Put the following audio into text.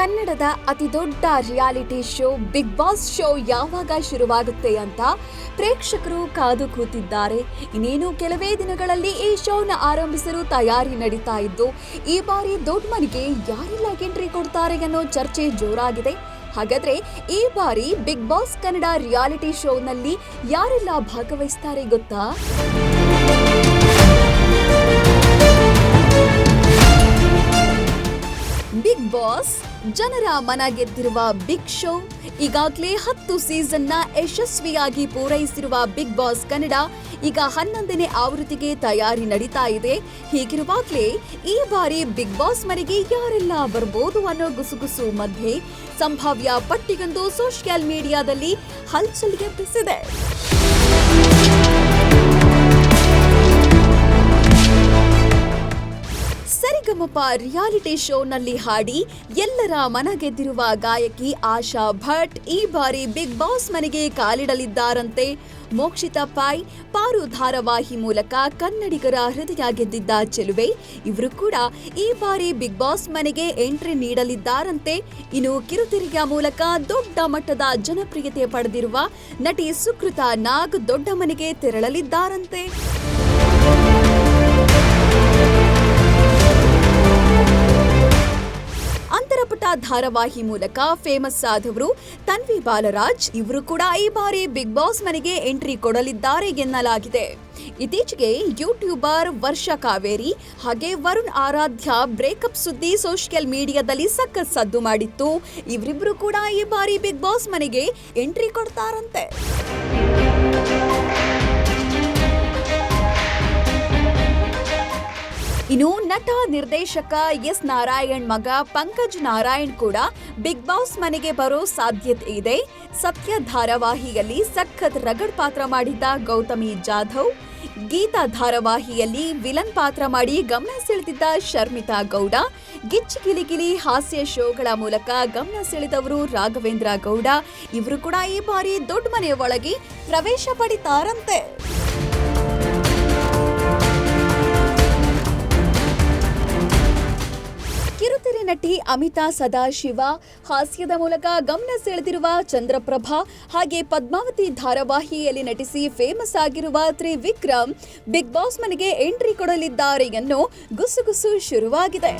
ಕನ್ನಡದ ಅತಿ ದೊಡ್ಡ reality show Bigg Boss show ಯಾವಾಗ ಶುರುವಾಗುತ್ತೆ ಅಂತ ಪ್ರೇಕ್ಷಕರು ಕಾದು ಕೂತಿದ್ದಾರೆ. ಇನ್ನೇನು ಕೆಲವೇ ದಿನಗಳಲ್ಲಿ ಈ ಶೋನ ಆರಂಭಿಸಲು ತಯಾರಿ ನಡೀತಾ ಇದ್ದು, ಈ ಬಾರಿ ದೊಡ್ಡ ಮನೆಗೆ ಯಾರೆಲ್ಲ ಎಂಟ್ರಿ ಕೊಡ್ತಾರೆ ಅನ್ನೋ ಚರ್ಚೆ ಜೋರಾಗಿದೆ. ಹಾಗಾದ್ರೆ ಈ ಬಾರಿ ಬಿಗ್ ಬಾಸ್ ಕನ್ನಡ ರಿಯಾಲಿಟಿ ಶೋನಲ್ಲಿ ಯಾರೆಲ್ಲ ಭಾಗವಹಿಸ್ತಾರೆ ಗೊತ್ತಾ? ಬಿಗ್ ಬಾಸ್ ಜನರ ಮನ ಗೆದ್ದಿರುವ ಬಿಗ್ ಶೋ ಈಗಾಗಲೇ ಹತ್ತು ಸೀಸನ್ನ ಯಶಸ್ವಿಯಾಗಿ ಪೂರೈಸಿರುವ ಬಿಗ್ ಬಾಸ್ ಕನ್ನಡ ಈಗ ಹನ್ನೊಂದನೇ ಆವೃತ್ತಿಗೆ ತಯಾರಿ ನಡೀತಾ ಇದೆ. ಹೀಗಿರುವಾಗಲೇ ಈ ಬಾರಿ ಬಿಗ್ ಬಾಸ್ ಮನೆಗೆ ಯಾರೆಲ್ಲ ಬರ್ಬೋದು ಅನ್ನೋ ಗುಸುಗುಸು ಮಧ್ಯೆ ಸಂಭಾವ್ಯ ಪಟ್ಟಿಗೊಂದು ಸೋಷಿಯಲ್ ಮೀಡಿಯಾದಲ್ಲಿ ಹಲ್ಚಲ್ ಎಬ್ಬಿಸಿದೆ ಸರಿಗಮಪ ರಿಯಾಲಿಟಿ ಶೋನಲ್ಲಿ ಹಾಡಿ ಎಲ್ಲರ ಮನ ಗೆದ್ದಿರುವ ಗಾಯಕಿ ಆಶಾ ಭಟ್ ಈ ಬಾರಿ ಬಿಗ್ ಬಾಸ್ ಮನೆಗೆ ಕಾಲಿಡಲಿದ್ದಾರಂತೆ. ಮೋಕ್ಷಿತಾ ಪಾಯ್ ಪಾರು ಧಾರಾವಾಹಿ ಮೂಲಕ ಕನ್ನಡಿಗರ ಹೃದಯ ಗೆದ್ದಿದ್ದ ಚೆಲುವೆ. ಇವರು ಕೂಡ ಈ ಬಾರಿ ಬಿಗ್ ಬಾಸ್ ಮನೆಗೆ ಎಂಟ್ರಿ ನೀಡಲಿದ್ದಾರಂತೆ. ಇನ್ನು ಕಿರುತೆರೆಯ ಮೂಲಕ ದೊಡ್ಡ ಮಟ್ಟದ ಜನಪ್ರಿಯತೆ ಪಡೆದಿರುವ ನಟಿ ಸುಕೃತ ನಾಗ್ ದೊಡ್ಡ ಮನೆಗೆ ತೆರಳಲಿದ್ದಾರಂತೆ. ಧಾರಾವಾಹಿ ಮೂಲಕ ಫೇಮಸ್ ಆದವರು ತನ್ವಿ ಬಾಲರಾಜ್ ಇವರು ಕೂಡ ಈ ಬಾರಿ ಬಿಗ್ ಬಾಸ್ ಮನೆಗೆ ಎಂಟ್ರಿ ಕೊಡಲಿದ್ದಾರೆ ಎನ್ನಲಾಗಿದೆ. ಇತ್ತೀಚೆಗೆ ಯೂಟ್ಯೂಬರ್ ವರ್ಷ ಕಾವೇರಿ ಹಾಗೆ ವರುಣ್ ಆರಾಧ್ಯ ಬ್ರೇಕಪ್ ಸುದ್ದಿ ಸೋಷಿಯಲ್ ಮೀಡಿಯಾದಲ್ಲಿ ಸಖತ್ ಸದ್ದು ಮಾಡಿತ್ತು. ಇವರಿಬ್ರು ಕೂಡ ಈ ಬಾರಿ ಬಿಗ್ ಬಾಸ್ ಮನೆಗೆ ಎಂಟ್ರಿ ಕೊಡ್ತಾರಂತೆ. ಇನ್ನು ನಟ ನಿರ್ದೇಶಕ ಎಸ್ ನಾರಾಯಣ್ ಮಗ ಪಂಕಜ್ ನಾರಾಯಣ್ ಕೂಡ ಬಿಗ್ ಬಾಸ್ ಮನೆಗೆ ಬರೋ ಸಾಧ್ಯತೆ ಇದೆ. ಸತ್ಯ ಧಾರಾವಾಹಿಯಲ್ಲಿ ಸಖತ್ ರಗಡ್ ಪಾತ್ರ ಮಾಡಿದ್ದ ಗೌತಮಿ ಜಾಧವ್, ಗೀತಾ ಧಾರಾವಾಹಿಯಲ್ಲಿ ವಿಲನ್ ಪಾತ್ರ ಮಾಡಿ ಗಮನ ಸೆಳೆದಿದ್ದ ಶರ್ಮಿತಾ ಗೌಡ, ಗಿಚ್ಚಿ ಗಿಲಿಗಿಲಿ ಹಾಸ್ಯ ಶೋಗಳ ಮೂಲಕ ಗಮನ ಸೆಳೆದವರು ರಾಘವೇಂದ್ರ ಗೌಡ. ಇವರು ಕೂಡ ಈ ಬಾರಿ ದೊಡ್ಡ ಮನೆಯ ಒಳಗೆ ಪ್ರವೇಶ ಪಡಿತಾರಂತೆ. ಕಿರುತೆರೆ ನಟಿ ಅಮಿತಾ ಸದಾಶಿವ ಹಾಸ್ಯದ ಮೂಲಕ ಗಮನ ಸೆಳೆದಿರುವ ಚಂದ್ರಪ್ರಭಾ ಹಾಗೆ ಪದ್ಮಾವತಿ ಧಾರಾವಾಹಿಯಲ್ಲಿ ನಟಿಸಿ ಫೇಮಸ್ ಆಗಿರುವ ತ್ರಿವಿಕ್ರಮ್, ಬಿಗ್ ಬಾಸ್ ಮನೆಗೆ ಎಂಟ್ರಿ ಕೊಡಲಿದ್ದಾರೆ ಎನ್ನೋ ಗುಸುಗುಸು ಶುರುವಾಗಿದೆ.